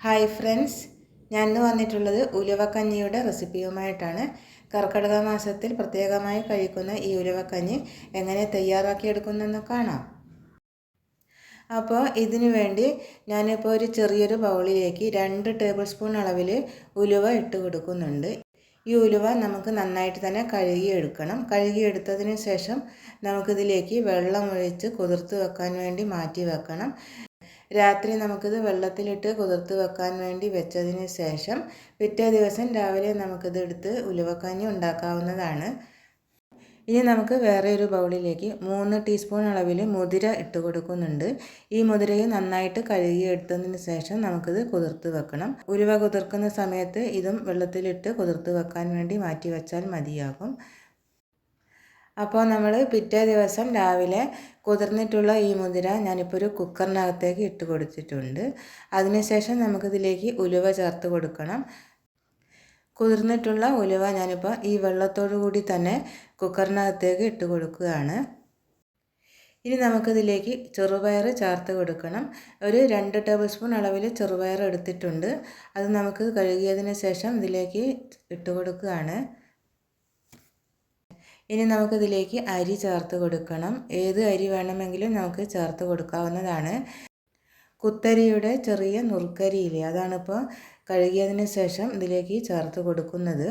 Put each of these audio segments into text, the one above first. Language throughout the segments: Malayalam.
ഹായ് ഫ്രണ്ട്സ് ഞാൻ ഇന്ന് വന്നിട്ടുള്ളത് ഉലുവക്കഞ്ഞിയുടെ റെസിപ്പിയുമായിട്ടാണ്. കർക്കിടക മാസത്തിൽ പ്രത്യേകമായി കഴിക്കുന്ന ഈ ഉലുവക്കഞ്ഞി എങ്ങനെ തയ്യാറാക്കിയെടുക്കുന്നെന്ന് കാണാം. അപ്പോൾ ഇതിനു വേണ്ടി ഞാനിപ്പോൾ ഒരു ചെറിയൊരു ബൗളിലേക്ക് രണ്ട് ടേബിൾ സ്പൂൺ അളവിൽ ഉലുവ ഇട്ട് കൊടുക്കുന്നുണ്ട്. ഈ ഉലുവ നമുക്ക് നന്നായിട്ട് തന്നെ കഴുകിയെടുക്കണം. കഴുകിയെടുത്തതിന് ശേഷം നമുക്കിതിലേക്ക് വെള്ളം ഒഴിച്ച് കുതിർത്ത് വെക്കാൻ വേണ്ടി മാറ്റി വെക്കണം. രാത്രി നമുക്കിത് വെള്ളത്തിലിട്ട് കുതിർത്ത് വെക്കാൻ വേണ്ടി വെച്ചതിന് ശേഷം പിറ്റേ ദിവസം രാവിലെ നമുക്കിത് എടുത്ത് ഉലുവക്കഞ്ഞി ഉണ്ടാക്കാവുന്നതാണ്. ഇനി നമുക്ക് വേറെ ഒരു ബൗളിലേക്ക് മൂന്ന് ടീസ്പൂൺ അളവിൽ മുതിര ഇട്ട് കൊടുക്കുന്നുണ്ട്. ഈ മുതിരയെ നന്നായിട്ട് കഴുകി എടുത്തതിന് ശേഷം നമുക്കിത് കുതിർത്ത് വെക്കണം. ഉലുവ കുതിർക്കുന്ന സമയത്ത് ഇതും വെള്ളത്തിലിട്ട് കുതിർത്ത് വെക്കാൻ വേണ്ടി മാറ്റി വെച്ചാൽ മതിയാകും. അപ്പോൾ നമ്മൾ പിറ്റേ ദിവസം രാവിലെ കുതിർന്നിട്ടുള്ള ഈ മുതിര ഞാനിപ്പോൾ ഒരു കുക്കറിനകത്തേക്ക് ഇട്ട് കൊടുത്തിട്ടുണ്ട്. അതിനുശേഷം നമുക്കിതിലേക്ക് ഉലുവ ചേർത്ത് കൊടുക്കണം. കുതിർന്നിട്ടുള്ള ഉലുവ ഞാനിപ്പോൾ ഈ വെള്ളത്തോടു കൂടി തന്നെ കുക്കറിനകത്തേക്ക് ഇട്ട് കൊടുക്കുകയാണ്. ഇനി നമുക്കിതിലേക്ക് ചെറുപയർ ചേർത്ത് കൊടുക്കണം. ഒരു രണ്ട് ടേബിൾ സ്പൂൺ അളവിൽ ചെറുപയർ എടുത്തിട്ടുണ്ട്. അത് നമുക്ക് കഴുകിയതിന് ശേഷം ഇതിലേക്ക് ഇട്ട് കൊടുക്കുകയാണ്. ഇനി നമുക്കിതിലേക്ക് അരി ചേർത്ത് കൊടുക്കണം. ഏത് അരി വേണമെങ്കിലും നമുക്ക് ചേർത്ത് കൊടുക്കാവുന്നതാണ്. കുത്തരിയുടെ ചെറിയ നുറുക്കരിയില്ലേ അതാണിപ്പോൾ കഴുകിയതിന് ശേഷം ഇതിലേക്ക് ചേർത്ത് കൊടുക്കുന്നത്.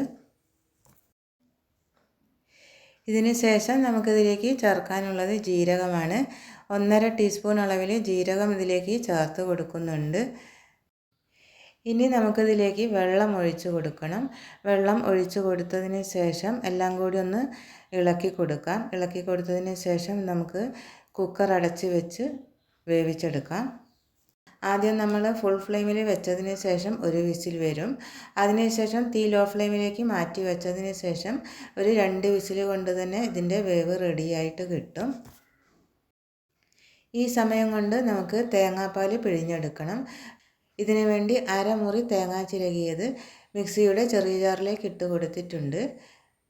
ഇതിന് ശേഷം നമുക്കിതിലേക്ക് ചേർക്കാനുള്ളത് ജീരകമാണ്. ഒന്നര ടീസ്പൂൺ അളവിൽ ജീരകം ഇതിലേക്ക് ചേർത്ത് കൊടുക്കുന്നുണ്ട്. ഇനി നമുക്കിതിലേക്ക് വെള്ളം ഒഴിച്ച് കൊടുക്കണം. വെള്ളം ഒഴിച്ച് കൊടുത്തതിന് ശേഷം എല്ലാം കൂടി ഒന്ന് ഇളക്കി കൊടുക്കാം. ഇളക്കി കൊടുത്തതിന് ശേഷം നമുക്ക് കുക്കർ അടച്ച് വെച്ച് വേവിച്ചെടുക്കാം. ആദ്യം നമ്മൾ ഫുൾ ഫ്ലെയിമിൽ വെച്ചതിന് ശേഷം ഒരു വിസിൽ വരും. അതിനുശേഷം തീ ലോ ഫ്ലെയിമിലേക്ക് മാറ്റി വെച്ചതിന് ശേഷം ഒരു രണ്ട് വിസിൽ കൊണ്ട് തന്നെ ഇതിന്റെ വേവ് റെഡിയായിട്ട് കിട്ടും. ഈ സമയം കൊണ്ട് നമുക്ക് തേങ്ങാപ്പാൽ പിഴിഞ്ഞെടുക്കണം. ഇതിനു വേണ്ടി അരമുറി തേങ്ങാ ചിരകിയത് മിക്സിയുടെ ചെറിയ ജാറിലേക്ക് ഇട്ട് കൊടുത്തിട്ടുണ്ട്.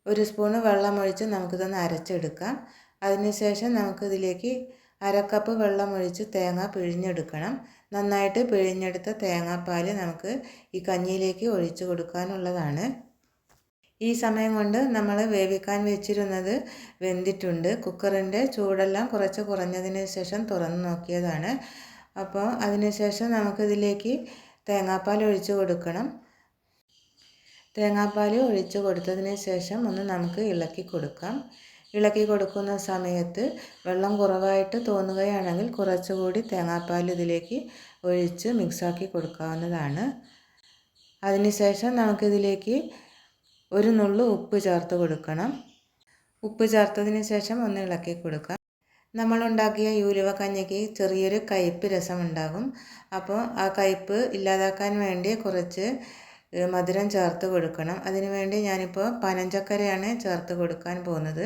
ഒരു സ്പൂണ് വെള്ളമൊഴിച്ച് നമുക്കിതൊന്ന് അരച്ചെടുക്കാം. അതിനുശേഷം നമുക്കിതിലേക്ക് അരക്കപ്പ് വെള്ളമൊഴിച്ച് തേങ്ങ പിഴിഞ്ഞെടുക്കണം. നന്നായിട്ട് പിഴിഞ്ഞെടുത്ത തേങ്ങാപ്പാൽ നമുക്ക് ഈ കഞ്ഞിയിലേക്ക് ഒഴിച്ചു കൊടുക്കാനുള്ളതാണ്. ഈ സമയം കൊണ്ട് നമ്മൾ വേവിക്കാൻ വെച്ചിരുന്നത് വെന്തിട്ടുണ്ട്. കുക്കറിന്റെ ചൂടെല്ലാം കുറച്ച് കുറഞ്ഞതിന് ശേഷം തുറന്ന് നോക്കിയതാണ്. അപ്പോൾ അതിനുശേഷം നമുക്കിതിലേക്ക് തേങ്ങാപ്പാൽ ഒഴിച്ചു കൊടുക്കണം. തേങ്ങാപ്പാൽ ഒഴിച്ച് കൊടുത്തതിന് ശേഷം ഒന്ന് നമുക്ക് ഇളക്കി കൊടുക്കാം. ഇളക്കി കൊടുക്കുന്ന സമയത്ത് വെള്ളം കുറവായിട്ട് തോന്നുകയാണെങ്കിൽ കുറച്ചുകൂടി തേങ്ങാപ്പാൽ ഇതിലേക്ക് ഒഴിച്ച് മിക്സാക്കി കൊടുക്കാവുന്നതാണ്. അതിനുശേഷം നമുക്കിതിലേക്ക് ഒരു നുള്ളു ഉപ്പ് ചേർത്ത് കൊടുക്കണം. ഉപ്പ് ചേർത്തതിന് ശേഷം ഒന്ന് ഇളക്കി കൊടുക്കാം. നമ്മളുണ്ടാക്കിയ യൂലുവ കഞ്ഞിക്ക് ചെറിയൊരു കയ്പ്പ് രസമുണ്ടാകും. അപ്പോൾ ആ കയ്പ്പ് ഇല്ലാതാക്കാൻ വേണ്ടി കുറച്ച് മധുരം ചേർത്ത് കൊടുക്കണം. അതിനു വേണ്ടി ഞാനിപ്പോൾ പനഞ്ചക്കരയാണ് ചേർത്ത് കൊടുക്കാൻ പോകുന്നത്.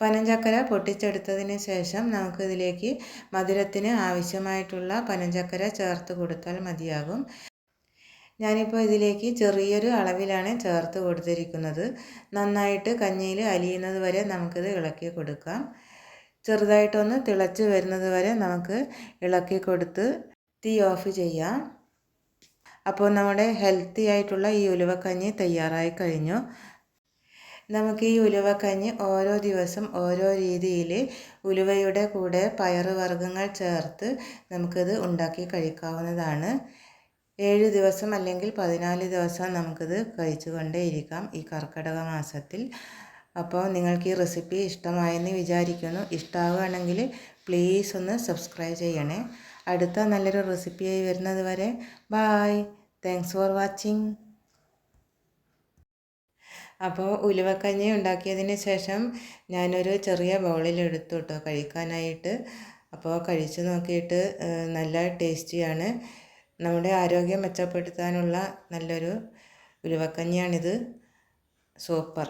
പനഞ്ചക്കര പൊട്ടിച്ചെടുത്തതിന് ശേഷം നമുക്കിതിലേക്ക് മധുരത്തിന് ആവശ്യമായിട്ടുള്ള പനഞ്ചക്കര ചേർത്ത് കൊടുത്താൽ മതിയാകും. ഞാനിപ്പോൾ ഇതിലേക്ക് ചെറിയൊരു അളവിലാണ് ചേർത്ത് കൊടുത്തിരിക്കുന്നത്. നന്നായിട്ട് കഞ്ഞിയിൽ അലിയുന്നത് വരെ നമുക്കിത് ഇളക്കി കൊടുക്കാം. ചെറുതായിട്ടൊന്ന് തിളച്ച് വരുന്നത് വരെ നമുക്ക് ഇളക്കി കൊടുത്ത് തീ ഓഫ് ചെയ്യാം. അപ്പോൾ നമ്മുടെ ഹെൽത്തി ആയിട്ടുള്ള ഈ ഉലുവക്കഞ്ഞി തയ്യാറായി കഴിഞ്ഞു. നമുക്ക് ഈ ഉലുവക്കഞ്ഞി ഓരോ ദിവസം ഓരോ രീതിയിൽ ഉലുവയുടെ കൂടെ പയറുവർഗങ്ങൾ ചേർത്ത് നമുക്കിത് ഉണ്ടാക്കി കഴിക്കാവുന്നതാണ്. ഏഴ് ദിവസം അല്ലെങ്കിൽ പതിനാല് ദിവസം നമുക്കിത് കഴിച്ചുകൊണ്ടേ ഇരിക്കാം ഈ കർക്കിടക മാസത്തിൽ. അപ്പോൾ നിങ്ങൾക്ക് ഈ റെസിപ്പി ഇഷ്ടമായെന്ന് വിചാരിക്കുന്നു. ഇഷ്ടമാവുകയാണെങ്കിൽ പ്ലീസ് ഒന്ന് സബ്സ്ക്രൈബ് ചെയ്യണേ. അടുത്ത നല്ലൊരു റെസിപ്പിയായി വരുന്നത് വരെ ബായ് താങ്ക്സ് ഫോർ വാച്ചിങ് അപ്പോൾ ഉലുവക്കഞ്ഞി ഉണ്ടാക്കിയതിന് ശേഷം ഞാനൊരു ചെറിയ ബൗളിൽ എടുത്തു കേട്ടോ കഴിക്കാനായിട്ട്. അപ്പോൾ കഴിച്ചു നോക്കിയിട്ട് നല്ല ടേസ്റ്റിയാണ് നമ്മുടെ ആരോഗ്യം മെച്ചപ്പെടുത്താനുള്ള നല്ലൊരു ഉലുവക്കഞ്ഞിയാണിത്. സൂപ്പർ.